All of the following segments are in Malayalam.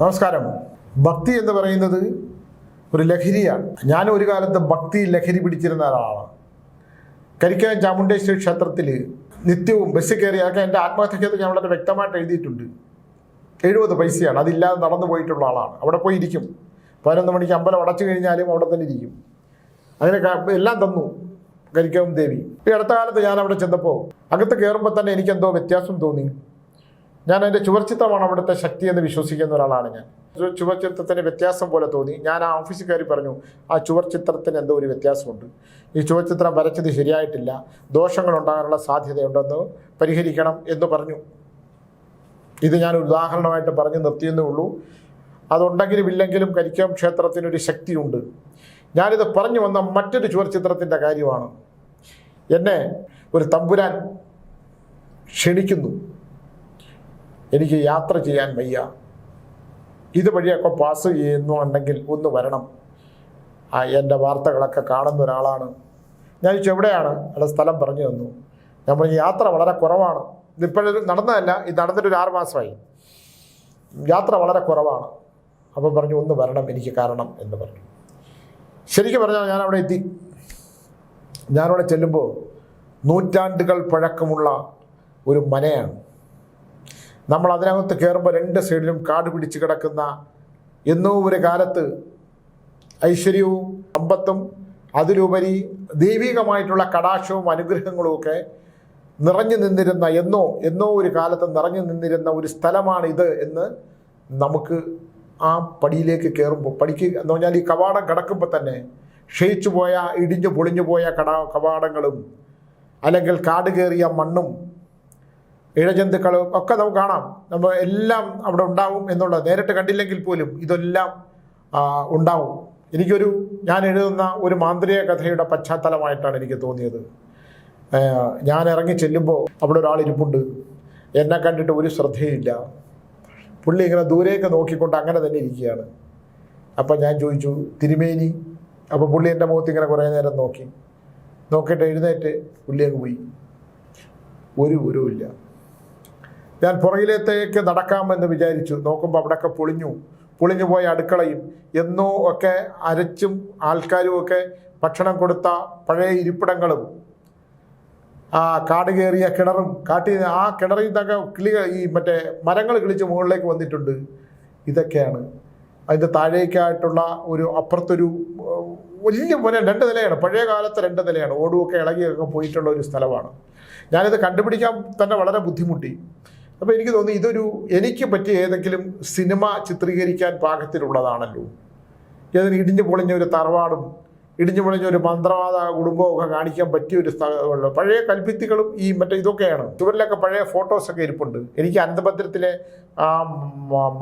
നമസ്കാരം. ഭക്തി എന്ന് പറയുന്നത് ഒരു ലഹരിയാണ്. ഞാൻ ഒരു കാലത്ത് ഭക്തി ലഹരി പിടിച്ചിരുന്ന ഒരാളാണ്. കരിക്കാൻ ചാമുണ്ടേശ്വരി ക്ഷേത്രത്തിൽ നിത്യവും ബസ് കയറിയൊക്കെ എന്റെ ആത്മഹത്യക്കകത്ത് ഞാൻ വളരെ വ്യക്തമായിട്ട് എഴുതിയിട്ടുണ്ട്. എഴുപത് പൈസയാണ്. അതില്ലാതെ നടന്നു പോയിട്ടുള്ള ആളാണ്. അവിടെ പോയി ഇരിക്കും. പതിനൊന്ന് മണിക്ക് അമ്പലം അടച്ചു കഴിഞ്ഞാലും അവിടെ തന്നെ ഇരിക്കും. അങ്ങനെ എല്ലാം തന്നു കരിക്കാവും ദേവി. ഈ അടുത്ത കാലത്ത് ഞാൻ അവിടെ ചെന്നപ്പോൾ അകത്ത് കയറുമ്പോൾ തന്നെ എനിക്കെന്തോ വ്യത്യാസം തോന്നി. ഞാൻ എന്റെ ചുവർച്ചിത്രമാണ് അവിടുത്തെ ശക്തി എന്ന് വിശ്വസിക്കുന്ന ഒരാളാണ് ഞാൻ. ചുവർച്ചിത്രത്തിന് വ്യത്യാസം പോലെ തോന്നി. ഞാൻ ആ ഓഫീസിൽ കയറി പറഞ്ഞു ആ ചുവർച്ചിത്രത്തിന് എന്തോ ഒരു വ്യത്യാസമുണ്ട്. ഈ ചുവർച്ചിത്രം വരച്ചത് ശരിയായിട്ടില്ല. ദോഷങ്ങൾ ഉണ്ടാകാനുള്ള സാധ്യതയുണ്ടെന്ന് പരിഹരിക്കണം എന്ന് പറഞ്ഞു. ഇത് ഞാൻ ഉദാഹരണമായിട്ട് പറഞ്ഞു നിർത്തിയെന്നേ ഉള്ളൂ. അതുണ്ടെങ്കിലും ഇല്ലെങ്കിലും കരിക്കാം ക്ഷേത്രത്തിനൊരു ശക്തിയുണ്ട്. ഞാനിത് പറഞ്ഞു വന്ന മറ്റൊരു ചുവർച്ചിത്രത്തിന്റെ കാര്യമാണ്. എന്നെ ഒരു തമ്പുരാൻ ക്ഷണിക്കുന്നു. എനിക്ക് യാത്ര ചെയ്യാൻ വയ്യ. ഇതുവഴിയൊക്കെ പാസ് ചെയ്യുന്നുണ്ടെങ്കിൽ ഒന്ന് വരണം. ആ എന്റെ വാർത്തകളൊക്കെ കാണുന്ന ഒരാളാണ്. ഞാൻ ചോദിച്ചു എവിടെയാണ്? അയാളുടെ സ്ഥലം പറഞ്ഞു തന്നു. നമ്മൾ യാത്ര വളരെ കുറവാണ്. ഇതിപ്പോഴും നടന്നതല്ല ഇത് നടന്നിട്ട് ഒരു ആറ് മാസമായി. യാത്ര വളരെ കുറവാണ്. അപ്പം പറഞ്ഞു ഒന്ന് വരണം എനിക്ക് കാരണം എന്ന് പറഞ്ഞു. ശരിക്കും പറഞ്ഞാൽ ഞാൻ അവിടെ എത്തി. ഞാനവിടെ ചെല്ലുമ്പോൾ നൂറ്റാണ്ടുകൾ പഴക്കമുള്ള ഒരു മനയാണ്. നമ്മൾ അതിനകത്ത് കയറുമ്പോൾ രണ്ട് സൈഡിലും കാട് പിടിച്ച് കിടക്കുന്ന എന്നോ ഒരു കാലത്ത് ഐശ്വര്യവും സമ്പത്തും അതിലുപരി ദൈവികമായിട്ടുള്ള കടാക്ഷവും അനുഗ്രഹങ്ങളും ഒക്കെ നിറഞ്ഞു നിന്നിരുന്ന എന്നോ എന്നോ ഒരു കാലത്ത് നിറഞ്ഞു നിന്നിരുന്ന ഒരു സ്ഥലമാണിത് എന്ന് നമുക്ക് ആ പടിയിലേക്ക് കയറുമ്പോൾ പടിക്ക് എന്ന് പറഞ്ഞാൽ ഈ കവാടം കിടക്കുമ്പോൾ തന്നെ ക്ഷയിച്ചു പോയ ഇടിഞ്ഞു പൊളിഞ്ഞു പോയ കടാ കവാടങ്ങളും അല്ലെങ്കിൽ കാട് കയറിയ മണ്ണും ഇഴജന്തുക്കളും ഒക്കെ നമുക്ക് കാണാം. നമ്മൾ എല്ലാം അവിടെ ഉണ്ടാവും എന്നുള്ളത് നേരിട്ട് കണ്ടില്ലെങ്കിൽ പോലും ഇതെല്ലാം ഉണ്ടാവും. എനിക്കൊരു ഞാൻ എഴുതുന്ന ഒരു മാന്ത്രിക കഥയുടെ പശ്ചാത്തലമായിട്ടാണ് എനിക്ക് തോന്നിയത്. ഞാൻ ഇറങ്ങി ചെല്ലുമ്പോൾ അവിടെ ഒരാൾ ഇരിപ്പുണ്ട്. എന്നെ കണ്ടിട്ട് ഒരു ശ്രദ്ധയില്ല പുള്ളി ഇങ്ങനെ ദൂരേക്ക് നോക്കിക്കൊണ്ട് അങ്ങനെ തന്നെ ഇരിക്കുകയാണ്. അപ്പം ഞാൻ ചോദിച്ചു തിരുമേനി? അപ്പോൾ പുള്ളി എന്റെ മുഖത്ത് ഇങ്ങനെ കുറേ നേരം നോക്കി. നോക്കിയിട്ട് എഴുന്നേറ്റ് പുള്ളി അങ്ങ് പോയി. ഒരു ഗുരുവില്ല ഞാൻ പുറകിലത്തേക്ക് നടക്കാമെന്ന് വിചാരിച്ചു. നോക്കുമ്പോൾ അവിടെയൊക്കെ പൊളിഞ്ഞു. പൊളിഞ്ഞു പോയ അടുക്കളയും എന്നോ ഒക്കെ അരച്ചും ആൾക്കാരും ഒക്കെ ഭക്ഷണം കൊടുത്ത പഴയ ഇരിപ്പിടങ്ങളും ആ കാട് കയറിയ കിണറും കാട്ടി ആ കിണറിൽ നിന്നൊക്കെ കിളി ഈ മറ്റേ മരങ്ങൾ കിളിച്ച് മുകളിലേക്ക് വന്നിട്ടുണ്ട്. ഇതൊക്കെയാണ്. അതിന്റെ താഴേക്കായിട്ടുള്ള ഒരു അപ്പുറത്തൊരു വലിയ പോലെ രണ്ട് നിലയാണ്. പഴയ കാലത്തെ രണ്ട് നിലയാണ്. ഓടുമൊക്കെ ഇളകിയൊക്കെ പോയിട്ടുള്ള ഒരു സ്ഥലമാണ്. ഞാനിത് കണ്ടുപിടിക്കാൻ തന്നെ വളരെ ബുദ്ധിമുട്ടി. അപ്പോൾ എനിക്ക് തോന്നി ഇതൊരു എനിക്ക് പറ്റിയ ഏതെങ്കിലും സിനിമ ചിത്രീകരിക്കാൻ പാകത്തിലുള്ളതാണല്ലോ. ഏതൊരു ഇടിഞ്ഞു പൊളിഞ്ഞ ഒരു തറവാടും ഇടിഞ്ഞു പൊളിഞ്ഞ ഒരു മന്ത്രവാദ കുടുംബവും ഒക്കെ കാണിക്കാൻ പറ്റിയ ഒരു സ്ഥലമുള്ള. പഴയ കൽപ്പിത്തികളും ഈ മറ്റേ ഇതൊക്കെയാണ്. ചുവരിലൊക്കെ പഴയ ഫോട്ടോസൊക്കെ ഇരിപ്പുണ്ട്. എനിക്ക് അനന്തപദ്രത്തിലെ ആ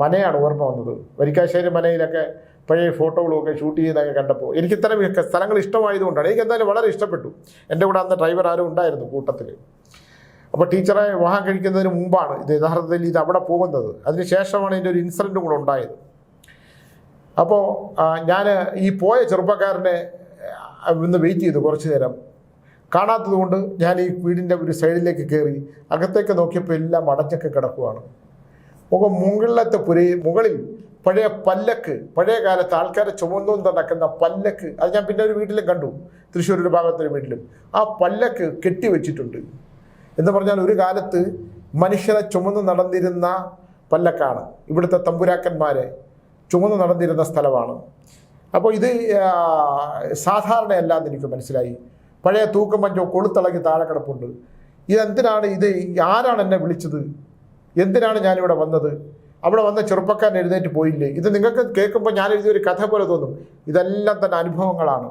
മനയാണ് ഓർമ്മ വന്നത്. വരിക്കാശ്ശേരി മനയിലൊക്കെ പഴയ ഫോട്ടോകളൊക്കെ ഷൂട്ട് ചെയ്യുന്നതൊക്കെ കണ്ടപ്പോൾ എനിക്ക് ഇത്തരം സ്ഥലങ്ങൾ ഇഷ്ടമായതുകൊണ്ടാണ്. എനിക്ക് എന്തായാലും വളരെ ഇഷ്ടപ്പെട്ടു. എന്റെ കൂടെ അന്ന് ഡ്രൈവർ ആരും ഉണ്ടായിരുന്നു കൂട്ടത്തിൽ അപ്പോൾ ടീച്ചറെ വിവാഹം കഴിക്കുന്നതിന് മുമ്പാണ് ഇത് യഥാർത്ഥത്തിൽ ഇത് അവിടെ പോകുന്നത്. അതിനുശേഷമാണ് ഇതിന്റെ ഒരു ഇൻസിഡന്റും കൂടെ ഉണ്ടായത്. അപ്പോൾ ഞാൻ ഈ പോയ ചെറുപ്പക്കാരനെ ഇന്ന് വെയിറ്റ് ചെയ്തു കുറച്ച് നേരം. കാണാത്തത് കൊണ്ട് ഞാൻ ഈ വീടിന്റെ ഒരു സൈഡിലേക്ക് കയറി അകത്തേക്ക് നോക്കിയപ്പോൾ എല്ലാം അടച്ചൊക്കെ കിടക്കുവാണ്. മുഖം മുകളിലത്തെ പുര മുകളിൽ പഴയ പല്ലക്ക് പഴയ കാലത്ത് ആൾക്കാരെ ചുമന്നും നടക്കുന്ന പല്ലക്ക് അത് ഞാൻ പിന്നെ ഒരു വീട്ടിലും കണ്ടു. തൃശ്ശൂർ ഒരു ഭാഗത്തൊരു വീട്ടിലും. ആ പല്ലക്ക് കെട്ടിവെച്ചിട്ടുണ്ട് എന്ന് പറഞ്ഞാൽ ഒരു കാലത്ത് മനുഷ്യനെ ചുമന്ന് നടന്നിരുന്ന പല്ലക്കാണ്. ഇവിടുത്തെ തമ്പുരാക്കന്മാരെ ചുമന്ന് നടന്നിരുന്ന സ്ഥലമാണ്. അപ്പോൾ ഇത് സാധാരണയല്ല എന്ന് എനിക്ക് മനസ്സിലായി. പഴയ തൂക്കം മഞ്ചോ കൊളുത്തിളകി താഴെ കിടപ്പുണ്ട്. ഇതെന്തിനാണ് ഇത്? ആരാണ് എന്നെ വിളിച്ചത്? എന്തിനാണ് ഞാനിവിടെ വന്നത്? അവിടെ വന്ന ചെറുപ്പക്കാരൻ എഴുന്നേറ്റ് പോയില്ലേ? ഇത് നിങ്ങൾക്ക് കേൾക്കുമ്പോൾ ഞാൻ എഴുതിയ ഒരു കഥ പോലെ തോന്നും. ഇതെല്ലാം തന്നെ അനുഭവങ്ങളാണ്.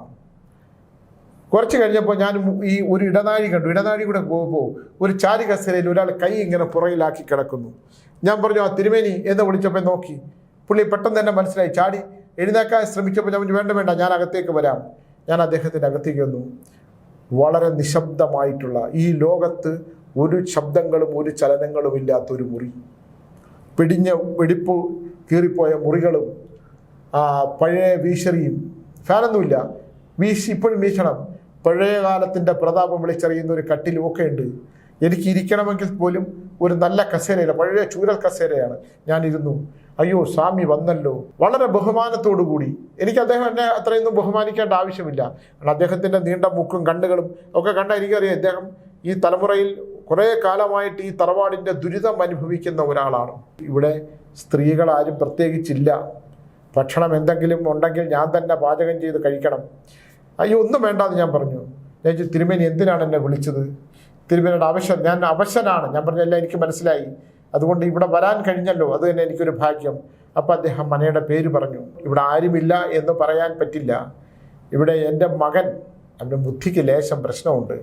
കുറച്ച് കഴിഞ്ഞപ്പോൾ ഞാൻ ഈ ഒരു ഇടനാഴി കണ്ടു. ഇടനാഴി കൂടെ പോകുമ്പോൾ ഒരു ചാരി കസേരയിൽ ഒരാൾ കൈ ഇങ്ങനെ പുറകിലാക്കി കിടക്കുന്നു. ഞാൻ പറഞ്ഞു ആ തിരുമേനി എന്ന് വിളിച്ചപ്പോൾ നോക്കി. പുള്ളി പെട്ടെന്ന് തന്നെ മനസ്സിലായി ചാടി എഴുന്നേക്കാൻ ശ്രമിച്ചപ്പോൾ ഞാൻ വേണ്ട വേണ്ട ഞാൻ അകത്തേക്ക് വരാം. ഞാൻ അദ്ദേഹത്തിന്റെ അകത്തേക്ക് വന്നു. വളരെ നിശബ്ദമായിട്ടുള്ള ഈ ലോകത്ത് ഒരു ശബ്ദങ്ങളും ഒരു ചലനങ്ങളും ഇല്ലാത്ത ഒരു മുറി. പിടിഞ്ഞ വെടിപ്പ് കീറിപ്പോയ മുറികളും പഴയ വീശറിയും ഫാനൊന്നുമില്ല. വീശി ഇപ്പോഴും വീശണം. പഴയ കാലത്തിന്റെ പ്രതാപം വിളിച്ചറിയുന്ന ഒരു കട്ടിലുമൊക്കെ ഉണ്ട്. എനിക്ക് ഇരിക്കണമെങ്കിൽ പോലും ഒരു നല്ല കസേരയില്ല. പഴയ ചൂരൽ കസേരയാണ്. ഞാനിരുന്നു. അയ്യോ സ്വാമി വന്നല്ലോ. വളരെ കൂടി. എനിക്ക് അദ്ദേഹം എന്നെ അത്രയൊന്നും ബഹുമാനിക്കേണ്ട ആവശ്യമില്ല. കാരണം അദ്ദേഹത്തിന്റെ നീണ്ട മൂക്കും കണ്ണുകളും ഒക്കെ കണ്ടാൽ എനിക്കറിയാം ഇദ്ദേഹം ഈ തലമുറയിൽ കുറേ കാലമായിട്ട് ഈ തറവാടിന്റെ ദുരിതം അനുഭവിക്കുന്ന ഒരാളാണ്. ഇവിടെ സ്ത്രീകളാരും പ്രത്യേകിച്ചില്ല. ഭക്ഷണം എന്തെങ്കിലും ഉണ്ടെങ്കിൽ ഞാൻ തന്നെ പാചകം ചെയ്ത് കഴിക്കണം. അയ്യോ ഒന്നും വേണ്ടാന്ന് ഞാൻ പറഞ്ഞു. ഞാൻ തിരുമേനി എന്തിനാണ് എന്നെ വിളിച്ചത്? തിരുമേനിയുടെ അവശൻ ഞാൻ അവശനാണ്. ഞാൻ പറഞ്ഞല്ല എനിക്ക് മനസ്സിലായി. അതുകൊണ്ട് ഇവിടെ വരാൻ കഴിഞ്ഞല്ലോ. അത് തന്നെ എനിക്കൊരു ഭാഗ്യം. അപ്പം അദ്ദേഹം മനയുടെ പേര് പറഞ്ഞു. ഇവിടെ ആരുമില്ല എന്ന് പറയാൻ പറ്റില്ല. ഇവിടെ എന്റെ മകൻ അവന്റെ ബുദ്ധിക്ക് ലേശം പ്രശ്നമുണ്ട്.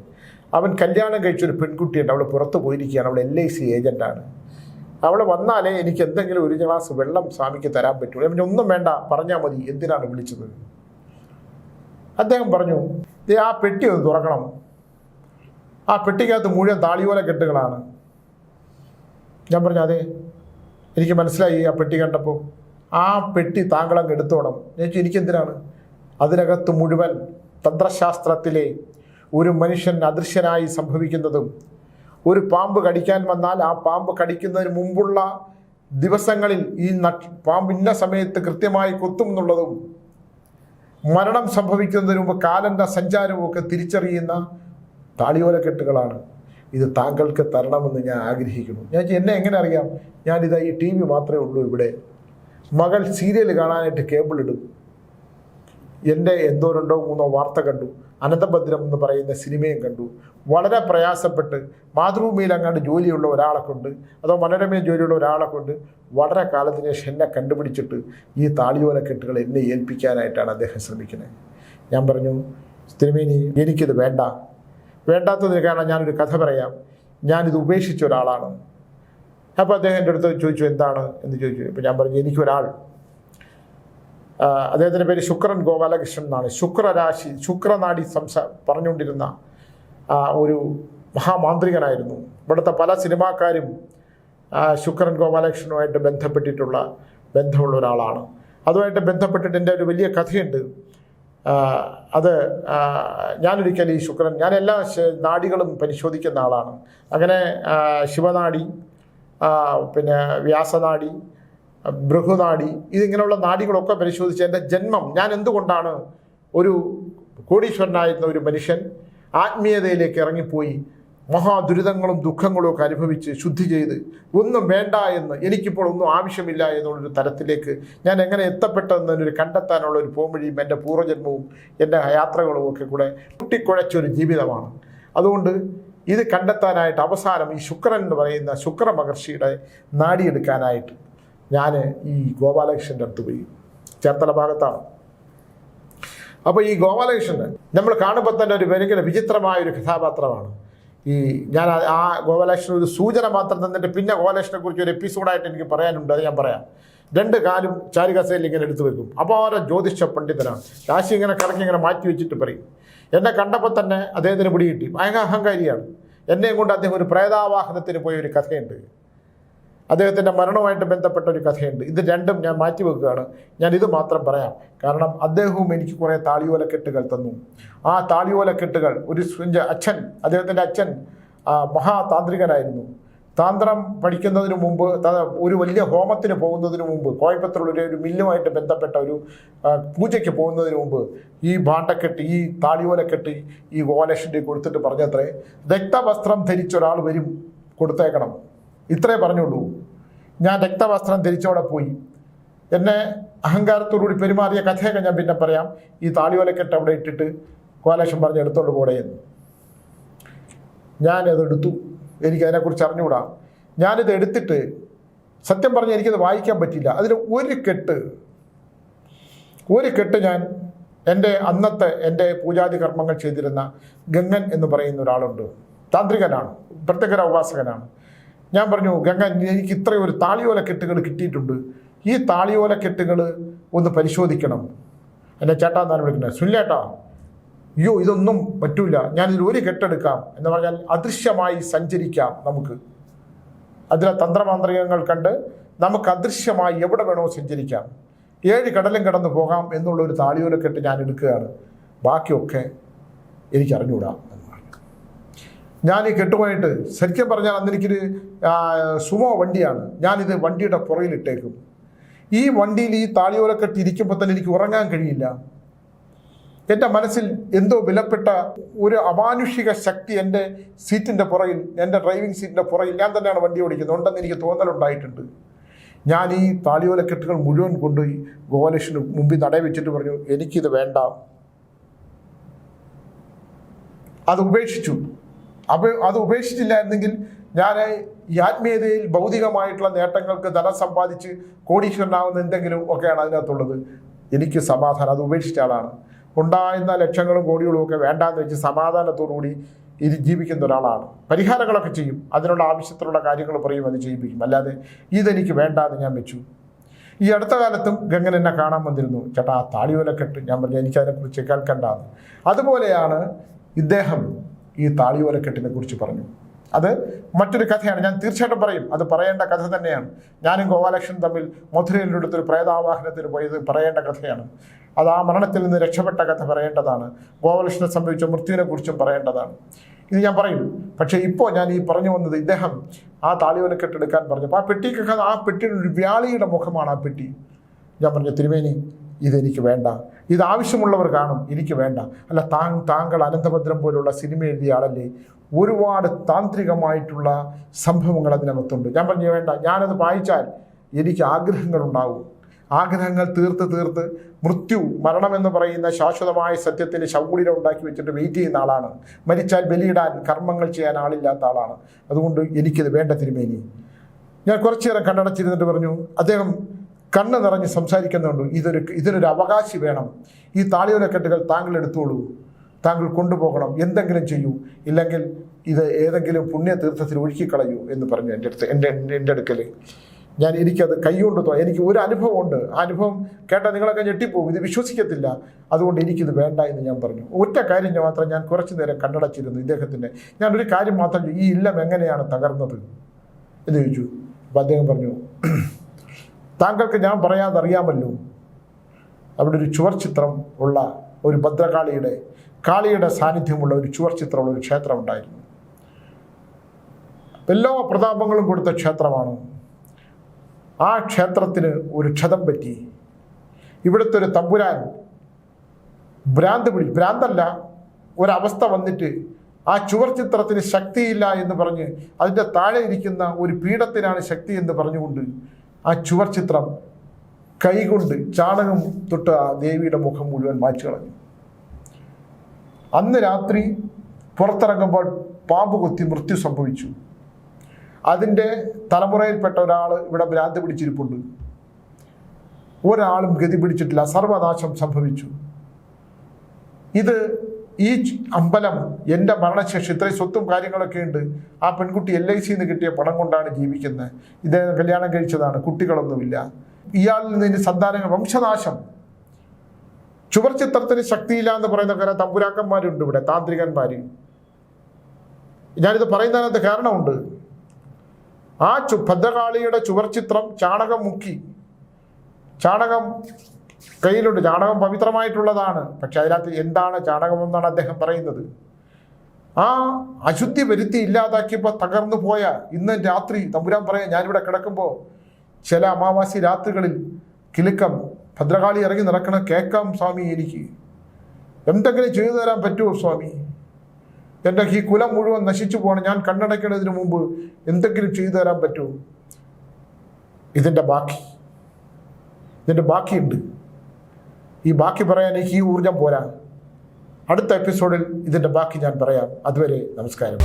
അവൻ കല്യാണം കഴിച്ചൊരു പെൺകുട്ടിയുണ്ട്. അവൾ പുറത്ത് പോയിരിക്കുകയാണ്. അവൾ എൽ ഐ സി ഏജന്റാണ് അവൾ വന്നാലേ എനിക്ക് എന്തെങ്കിലും ഒരു ഗ്ലാസ് വെള്ളം സ്വാമിക്ക് തരാൻ പറ്റുള്ളൂ. അവനൊന്നും വേണ്ട. പറഞ്ഞാൽ മതി. എന്തിനാണ് വിളിച്ചത്? അദ്ദേഹം പറഞ്ഞു "ദേ ആ പെട്ടി ഒന്ന് തുറക്കണം. ആ പെട്ടിക്കകത്ത് മുഴുവൻ താളിയോല കെട്ടുകളാണ്. ഞാൻ പറഞ്ഞു അതെ എനിക്ക് മനസ്സിലായി ആ പെട്ടി കണ്ടപ്പോൾ. ആ പെട്ടി താങ്കളങ്ങ് എടുത്തോണം. ഞാൻ എനിക്കെന്തിനാണ്? അതിനകത്ത് മുഴുവൻ തന്ത്രശാസ്ത്രത്തിലെ ഒരു മനുഷ്യൻ അദൃശ്യനായി സംഭവിക്കുന്നതും ഒരു പാമ്പ് കടിക്കാൻ വന്നാൽ ആ പാമ്പ് കടിക്കുന്നതിന് മുമ്പുള്ള ദിവസങ്ങളിൽ ഈ പാമ്പ് ഇന്ന സമയത്ത് കൃത്യമായി കൊത്തും എന്നുള്ളതും മരണം സംഭവിക്കുന്നതിന് മുമ്പ് കാലന്റെ സഞ്ചാരവും ഒക്കെ തിരിച്ചറിയുന്ന താളിയോലക്കെട്ടുകളാണ് ഇത് താങ്കൾക്ക് തരണമെന്ന് ഞാൻ ആഗ്രഹിക്കുന്നു. ഞാൻ എന്നെ എങ്ങനെ അറിയാം? ഞാനിതാ ഈ ടി വി മാത്രമേ ഉള്ളൂ ഇവിടെ. മകൾ സീരിയൽ കാണാനായിട്ട് കേബിൾ ഇടും. എന്റെ എന്തോ രണ്ടോ മൂന്നോ വാർത്ത കണ്ടു. അനന്തഭദ്രം എന്ന് പറയുന്ന സിനിമയും കണ്ടു. വളരെ പ്രയാസപ്പെട്ട് മാതൃഭൂമിയിൽ അങ്ങാണ്ട് ജോലിയുള്ള ഒരാളെ കൊണ്ട് അതോ മനോരമയിൽ ജോലിയുള്ള ഒരാളെ കൊണ്ട് വളരെ കാലത്തിന് ശേഷം എന്നെ കണ്ടുപിടിച്ചിട്ട് ഈ താളിയോലക്കെട്ടുകൾ എന്നെ ഏൽപ്പിക്കാനായിട്ടാണ് അദ്ദേഹം ശ്രമിക്കുന്നത്. ഞാൻ പറഞ്ഞു തിരുമേനി എനിക്കിത് വേണ്ട. വേണ്ടാത്തതിന് കാരണം ഞാനൊരു കഥ പറയാം. ഞാനിത് ഉപേക്ഷിച്ച ഒരാളാണ്. അപ്പോൾ അദ്ദേഹം എന്റെ അടുത്ത് ചോദിച്ചു എന്താണ്? എന്ന് ചോദിച്ചു. അപ്പോൾ ഞാൻ പറഞ്ഞു എനിക്കൊരാൾ അദ്ദേഹത്തിന്റെ പേര് ശുക്രൻ ഗോപാലകൃഷ്ണൻ എന്നാണ്. ശുക്രരാശി ശുക്രനാടി സംസ പറഞ്ഞുകൊണ്ടിരുന്ന ഒരു മഹാമാന്ത്രികനായിരുന്നു. ഇവിടുത്തെ പല സിനിമാക്കാരും ശുക്രൻ ഗോപാലകൃഷ്ണനുമായിട്ട് ബന്ധപ്പെട്ടിട്ടുള്ള ബന്ധമുള്ള ഒരാളാണ്. അതുമായിട്ട് ബന്ധപ്പെട്ടിട്ട് എന്റെ ഒരു വലിയ കഥയുണ്ട്. അത് ഞാനൊരിക്കൽ ഈ ശുക്രൻ ഞാൻ എല്ലാ നാടികളും പരിശോധിക്കുന്ന ആളാണ്. അങ്ങനെ ശിവനാടി പിന്നെ വ്യാസനാഡി ബൃഹുനാഡി ഇതിങ്ങനെയുള്ള നാടികളൊക്കെ പരിശോധിച്ച് എന്റെ ജന്മം ഞാൻ എന്തുകൊണ്ടാണ് ഒരു കോടീശ്വരനായിരുന്ന ഒരു മനുഷ്യൻ ആത്മീയതയിലേക്ക് ഇറങ്ങിപ്പോയി മഹാദുരിതങ്ങളും ദുഃഖങ്ങളും ഒക്കെ അനുഭവിച്ച് ശുദ്ധി ചെയ്ത് ഒന്നും വേണ്ട എന്ന് എനിക്കിപ്പോൾ ഒന്നും ആവശ്യമില്ല എന്നുള്ളൊരു തരത്തിലേക്ക് ഞാൻ എങ്ങനെ എത്തപ്പെട്ടതെന്നൊരു കണ്ടെത്താനുള്ള ഒരു പോംവഴിയും എന്റെ പൂർവജന്മവും എന്റെ യാത്രകളും ഒക്കെ കൂടെ കുട്ടിക്കുഴച്ചൊരു ജീവിതമാണ്. അതുകൊണ്ട് ഇത് കണ്ടെത്താനായിട്ട് അവസാനം ഈ ശുക്രൻ എന്ന് പറയുന്ന ശുക്രമഹർഷിയുടെ നാടിയെടുക്കാനായിട്ട് ഞാൻ ഈ ഗോപാലകൃഷ്ണന്റെ അടുത്ത് പോയി. ചേർത്തല ഭാഗത്താണ്. അപ്പോൾ ഈ ഗോപാലകൃഷ്ണൻ നമ്മൾ കാണുമ്പോൾ തന്നെ ഒരു ഭയങ്കര വിചിത്രമായ ഒരു കഥാപാത്രമാണ്. ഈ ഞാൻ ആ- ഗോപാലകൃഷ്ണൻ ഒരു സൂചന മാത്രം തന്നിട്ട് പിന്നെ ഗോപാലകൃഷ്ണനെ കുറിച്ച് ഒരു എപ്പിസോഡായിട്ട് എനിക്ക് പറയാനുണ്ട് അത് ഞാൻ പറയാം. രണ്ട് കാലും ചാരികസയിൽ ഇങ്ങനെ എടുത്തു വെക്കും. അപ്പോൾ അപാര ജ്യോതിഷ പണ്ഡിതനാണ്. രാശി ഇങ്ങനെ കറങ്ങി ഇങ്ങനെ മാറ്റി വെച്ചിട്ട് പറയും. എന്നെ കണ്ടപ്പോൾ തന്നെ അദ്ദേഹത്തിന് പിടികിട്ടി. ഭയങ്കര അഹങ്കാരിയാണ്. എന്നെയും കൊണ്ട് അദ്ദേഹം ഒരു പ്രേതാവാഹനത്തിന് പോയ ഒരു കഥയുണ്ട്. അദ്ദേഹത്തിന്റെ മരണവുമായിട്ട് ബന്ധപ്പെട്ട ഒരു കഥയുണ്ട്. ഇത് രണ്ടും ഞാൻ മാറ്റി വെക്കുകയാണ് ഞാൻ ഇത് മാത്രം പറയാം. കാരണം അദ്ദേഹവും എനിക്ക് കുറേ താളിയോലക്കെട്ടുകൾ തന്നു. ആ താളിയോലക്കെട്ടുകൾ ഒരു അച്ഛൻ അദ്ദേഹത്തിന്റെ അച്ഛൻ മഹാതാന്ത്രികനായിരുന്നു. താന്ത്രം പഠിക്കുന്നതിന് മുമ്പ് ഒരു വലിയ ഹോമത്തിന് പോകുന്നതിന് മുമ്പ് കോയമ്പത്തൂരിലെ ഒരു മില്ലുമായിട്ട് ബന്ധപ്പെട്ട ഒരു പൂജയ്ക്ക് പോകുന്നതിന് മുമ്പ് ഈ ഭാണ്ടക്കെട്ട് ഈ താളിയോലക്കെട്ട് ഈ ഗോലക്ഷന്റെ കൊടുത്തിട്ട് പറഞ്ഞത്രേ രക്തവസ്ത്രം ധരിച്ചൊരാൾ വരും കൊടുത്തേക്കണം. ഇത്രേ പറഞ്ഞുള്ളൂ. ഞാൻ രക്തവസ്ത്രം ധരിച്ചോടെ പോയി. എന്നെ അഹങ്കാരത്തോടുകൂടി പെരുമാറിയ കഥയൊക്കെ ഞാൻ പിന്നെ പറയാം. ഈ താളിയോലക്കെട്ട് അവിടെ ഇട്ടിട്ട് കോലേശം പറഞ്ഞ് എടുത്തോണ്ട് പോടെ എന്ന്. ഞാനത് എടുത്തു. എനിക്കതിനെക്കുറിച്ച് അറിഞ്ഞുകൂടാ. ഞാനിത് എടുത്തിട്ട് സത്യം പറഞ്ഞാൽ എനിക്കത് വായിക്കാൻ പറ്റില്ല അതിൽ ഒരു കെട്ട് ഒരു കെട്ട് ഞാൻ എന്റെ അന്നത്തെ എന്റെ പൂജാതി കർമ്മങ്ങൾ ചെയ്തിരുന്ന ഗംഗൻ എന്ന് പറയുന്ന ഒരാളുണ്ട്. താന്ത്രികനാണ് പ്രത്യേകര ഉപാസകനാണ്. ഞാൻ പറഞ്ഞു ഗംഗ എനിക്ക് ഇത്രയും ഒരു താളിയോല കെട്ടുകൾ കിട്ടിയിട്ടുണ്ട്. ഈ താളിയോല കെട്ടുകൾ ഒന്ന് പരിശോധിക്കണം. എന്നെ ചേട്ടാ എന്നാണ് വിളിക്കുന്നത്. സുല്ലേട്ടാ അയ്യോ ഇതൊന്നും പറ്റൂല. ഞാനിതിൽ ഒരു കെട്ടെടുക്കാം. എന്ന് പറഞ്ഞാൽ അദൃശ്യമായി സഞ്ചരിക്കാം നമുക്ക്. അതിലെ തന്ത്രമാന്ത്രികങ്ങൾ കണ്ട് നമുക്ക് അദൃശ്യമായി എവിടെ വേണോ സഞ്ചരിക്കാം. ഏഴ് കടലും കടന്നു പോകാം എന്നുള്ള ഒരു താളിയോലക്കെട്ട് ഞാൻ എടുക്കുകയാണ്. ബാക്കിയൊക്കെ എനിക്ക് അറിഞ്ഞുകൂടാ എന്ന് പറഞ്ഞു ഞാൻ ഈ കെട്ടുമായിട്ട് ശരിക്കും പറഞ്ഞാൽ അന്ന് എനിക്കൊരു ആ, സുമോ വണ്ടിയാണ്. ഞാനിത് വണ്ടിയുടെ പുറകിലിട്ടേക്കും ഈ വണ്ടിയിൽ ഈ താളിയോലക്കെട്ട് ഇരിക്കുമ്പോൾ തന്നെ എനിക്ക് ഉറങ്ങാൻ കഴിയില്ല. എന്റെ മനസ്സിൽ എന്തോ വിലപ്പെട്ട ഒരു അമാനുഷിക ശക്തി എന്റെ സീറ്റിന്റെ പുറയിൽ എന്റെ ഡ്രൈവിംഗ് സീറ്റിന്റെ പുറയിൽ ഞാൻ തന്നെയാണ് വണ്ടി ഓടിക്കുന്നത്. ഉണ്ടെന്ന് എനിക്ക് തോന്നലുണ്ടായിട്ടുണ്ട്. ഞാൻ ഈ താളിയോലക്കെട്ടുകൾ മുഴുവൻ കൊണ്ട് ഗോപാലകൃഷ്ണന് മുമ്പിൽ നട വെച്ചിട്ട് പറഞ്ഞു എനിക്കിത് വേണ്ട. അത് ഉപേക്ഷിച്ചു. അപ്പൊ അത് ഉപേക്ഷിച്ചില്ലായിരുന്നെങ്കിൽ ഞാൻ ഈ ആത്മീയതയിൽ ഭൗതികമായിട്ടുള്ള നേട്ടങ്ങൾക്ക് ധനം സമ്പാദിച്ച് കോടീശ്വരനാവുന്ന എന്തെങ്കിലും ഒക്കെയാണ് അതിനകത്തുള്ളത്. എനിക്ക് സമാധാനം അത് ഉപേക്ഷിച്ച ആളാണ്. ഉണ്ടായിരുന്ന ലക്ഷങ്ങളും കോടികളും ഒക്കെ വേണ്ടാന്ന് വെച്ച് സമാധാനത്തോടുകൂടി ഇത് ജീവിക്കുന്ന ഒരാളാണ്. പരിഹാരങ്ങളൊക്കെ ചെയ്യും. അതിനുള്ള ആവശ്യത്തിലുള്ള കാര്യങ്ങൾ പറയും അത് ചെയ്യിപ്പിക്കും. അല്ലാതെ ഇതെനിക്ക് വേണ്ടാന്ന് ഞാൻ വെച്ചു. ഈ അടുത്ത കാലത്തും ഗംഗൻ എന്നെ കാണാൻ വന്നിരുന്നു. ചേട്ടാ ആ താളിയോലക്കെട്ട് ഞാൻ പറഞ്ഞു എനിക്കതിനെക്കുറിച്ച് കേൾക്കേണ്ടതാണ് അതുപോലെയാണ് ഇദ്ദേഹം ഈ താളിയോലക്കെട്ടിനെ കുറിച്ച് പറഞ്ഞു. അത് മറ്റൊരു കഥയാണ്. ഞാൻ തീർച്ചയായിട്ടും പറയും. അത് പറയേണ്ട കഥ തന്നെയാണ്. ഞാനും ഗോപാലകൃഷ്ണൻ തമ്മിൽ മധുരയിന്റെ അടുത്തൊരു പ്രേതാവാഹനത്തിന് പോയത് പറയേണ്ട കഥയാണ്. അത് ആ മരണത്തിൽ നിന്ന് രക്ഷപ്പെട്ട കഥ പറയേണ്ടതാണ്. ഗോപാലകൃഷ്ണനെ സംഭവിച്ച മൃത്യുവിനെ കുറിച്ചും പറയേണ്ടതാണ്. ഇത് ഞാൻ പറയും. പക്ഷേ ഇപ്പോൾ ഞാൻ ഈ പറഞ്ഞു വന്നത് ഇദ്ദേഹം ആ താളിയോലക്കെട്ടെടുക്കാൻ പറഞ്ഞപ്പോൾ ആ പെട്ടിക്കൊക്കെ ആ പെട്ടിയുടെ ഒരു വ്യാളിയുടെ മുഖമാണ് ആ പെട്ടി. ഞാൻ പറഞ്ഞു തിരുമേനി ഇതെനിക്ക് വേണ്ട. ഇത് ആവശ്യമുള്ളവർ കാണും എനിക്ക് വേണ്ട. അല്ല താ താങ്കൾ അനന്തഭദ്രം പോലുള്ള സിനിമ എഴുതിയ ആളല്ലേ? ഒരുപാട് താന്ത്രികമായിട്ടുള്ള സംഭവങ്ങൾ അതിനകത്തുണ്ട്. ഞാൻ പറഞ്ഞു വേണ്ട ഞാനത് വായിച്ചാൽ എനിക്ക് ആഗ്രഹങ്ങളുണ്ടാവും. ആഗ്രഹങ്ങൾ തീർത്ത് തീർത്ത് മൃത്യു മരണമെന്ന് പറയുന്ന ശാശ്വതമായ സത്യത്തിന് ശവകുടീരം ഉണ്ടാക്കി വെച്ചിട്ട് വെയിറ്റ് ചെയ്യുന്ന ആളാണ്. മരിച്ചാൽ ബലിയിടാൻ കർമ്മങ്ങൾ ചെയ്യാൻ ആളില്ലാത്ത ആളാണ്. അതുകൊണ്ട് എനിക്കിത് വേണ്ട തിരുമേനി. ഞാൻ കുറച്ചേരം കണ്ണടച്ചിരുന്നിട്ട് പറഞ്ഞു അദ്ദേഹം കണ്ണ് നിറഞ്ഞ് സംസാരിക്കുന്നുണ്ട് ഇതൊരു ഇതിനൊരു അവകാശി വേണം. ഈ താളിയോലക്കെട്ടുകൾ താങ്കൾ എടുത്തോളൂ. താങ്കൾ കൊണ്ടുപോകണം. എന്തെങ്കിലും ചെയ്യൂ. ഇല്ലെങ്കിൽ ഇത് ഏതെങ്കിലും പുണ്യതീർത്ഥത്തിൽ ഒഴുക്കിക്കളയൂ എന്ന് പറഞ്ഞു എന്റെ അടുത്ത് എന്റെ എന്റെ അടുക്കൽ. ഞാൻ എനിക്കത് കൈകൊണ്ട് എനിക്ക് ഒരു അനുഭവമുണ്ട് ആ അനുഭവം കേട്ടാൽ നിങ്ങളൊക്കെ ഞെട്ടിപ്പോകും ഇത് വിശ്വസിക്കത്തില്ല. അതുകൊണ്ട് എനിക്കിത് വേണ്ട എന്ന് ഞാൻ പറഞ്ഞു. ഒറ്റ കാര്യം മാത്രം ഞാൻ കുറച്ചു നേരം കണ്ണടച്ചിരുന്നു ഇദ്ദേഹത്തിന്റെ. ഞാനൊരു കാര്യം മാത്രം ഈ ഇല്ലം എങ്ങനെയാണ് തകർന്നത്? എന്ന് ചോദിച്ചു. അപ്പം അദ്ദേഹം പറഞ്ഞു താങ്കൾക്ക് ഞാൻ പറയാതറിയാമല്ലോ അവിടെ ഒരു ചുവർ ചിത്രം ഉള്ള ഒരു ഭദ്രകാളിയുടെ കാളിയുടെ സാന്നിധ്യമുള്ള ഒരു ചുവർ ചിത്രമുള്ള ഒരു ക്ഷേത്രം ഉണ്ടായിരുന്നു. എല്ലാ പ്രതാപങ്ങളും കൊടുത്ത ക്ഷേത്രമാണ്. ആ ക്ഷേത്രത്തിന് ഒരു ക്ഷതം പറ്റി. ഇവിടുത്തെ ഒരു തമ്പുരാൻ ഭ്രാന്ത് പിടി ഭ്രാന്തല്ല ഒരവസ്ഥ വന്നിട്ട് ആ ചുവർ ചിത്രത്തിന് ശക്തിയില്ല എന്ന് പറഞ്ഞ് അതിന്റെ താഴെ ഇരിക്കുന്ന ഒരു പീഠത്തിനാണ് ശക്തി എന്ന് പറഞ്ഞുകൊണ്ട് ആ ചുവർ ചിത്രം കൈകൊണ്ട് ചാണകം തൊട്ട് ആ ദേവിയുടെ മുഖം മുഴുവൻ മാച്ചു കളഞ്ഞു. അന്ന് രാത്രി പുറത്തിറങ്ങുമ്പോൾ പാമ്പ് കൊത്തി മൃത്യു സംഭവിച്ചു. അതിന്റെ തലമുറയിൽപ്പെട്ട ഒരാൾ ഇവിടെ ഭ്രാന്ത് പിടിച്ചിരിപ്പുണ്ട്. ഒരാളും ഗതി പിടിച്ചിട്ടില്ല. സർവനാശം സംഭവിച്ചു. ഇത് ഈ അമ്പലം എന്റെ മരണശേഷം ഇത്രയും സ്വത്തും കാര്യങ്ങളൊക്കെ ഉണ്ട്. ആ പെൺകുട്ടി എൽ ഐ സിയിൽ നിന്ന് കിട്ടിയ പണം കൊണ്ടാണ് ജീവിക്കുന്നത്. ഇദ്ദേഹം കല്യാണം കഴിച്ചതാണ്. കുട്ടികളൊന്നുമില്ല. ഇയാളിൽ നിന്ന് സന്താനങ്ങൾ വംശനാശം. ചുവർ ചിത്രത്തിന് ശക്തിയില്ല എന്ന് പറയുന്ന കുറെ തമ്പുരാക്കന്മാരുണ്ട് ഇവിടെ താന്ത്രികന്മാർ ഞാനിത് പറയുന്നതിനകത്ത് കാരണമുണ്ട്. ആ ചു ഭദ്രകാളിയുടെ ചുവർ ചിത്രം ചാണകം മുക്കി. ചാണകം കയ്യിലുണ്ട്. ചാണകം പവിത്രമായിട്ടുള്ളതാണ്. പക്ഷെ അതിനകത്ത് എന്താണ് ചാണകം എന്നാണ് അദ്ദേഹം പറയുന്നത്. ആ അശുദ്ധി വരുത്തി ഇല്ലാതാക്കിയപ്പോൾ തകർന്നു പോയ ഇന്ന് രാത്രി തമ്പുരാൻ പറയാം ഞാനിവിടെ കിടക്കുമ്പോൾ ചില അമാവാസി രാത്രികളിൽ കിലുക്കം ഭദ്രകാളി ഇറങ്ങി നടക്കണം കേൾക്കാം സ്വാമി എനിക്ക്. എന്തെങ്കിലും ചെയ്തു തരാൻ പറ്റുമോ സ്വാമി? എന്റെ ഈ കുലം മുഴുവൻ നശിച്ചു പോകണം ഞാൻ കണ്ണടയ്ക്കുന്നതിന് മുമ്പ് എന്തെങ്കിലും ചെയ്തു തരാൻ പറ്റുമോ? ഇതിന്റെ ബാക്കി. ഇതിന്റെ ബാക്കിയുണ്ട്. ഈ ബാക്കി പറയാൻ എനിക്ക് ഈ ഊർജം പോരാ. അടുത്ത എപ്പിസോഡിൽ ഇതിന്റെ ബാക്കി ഞാൻ പറയാം. അതുവരെ നമസ്കാരം.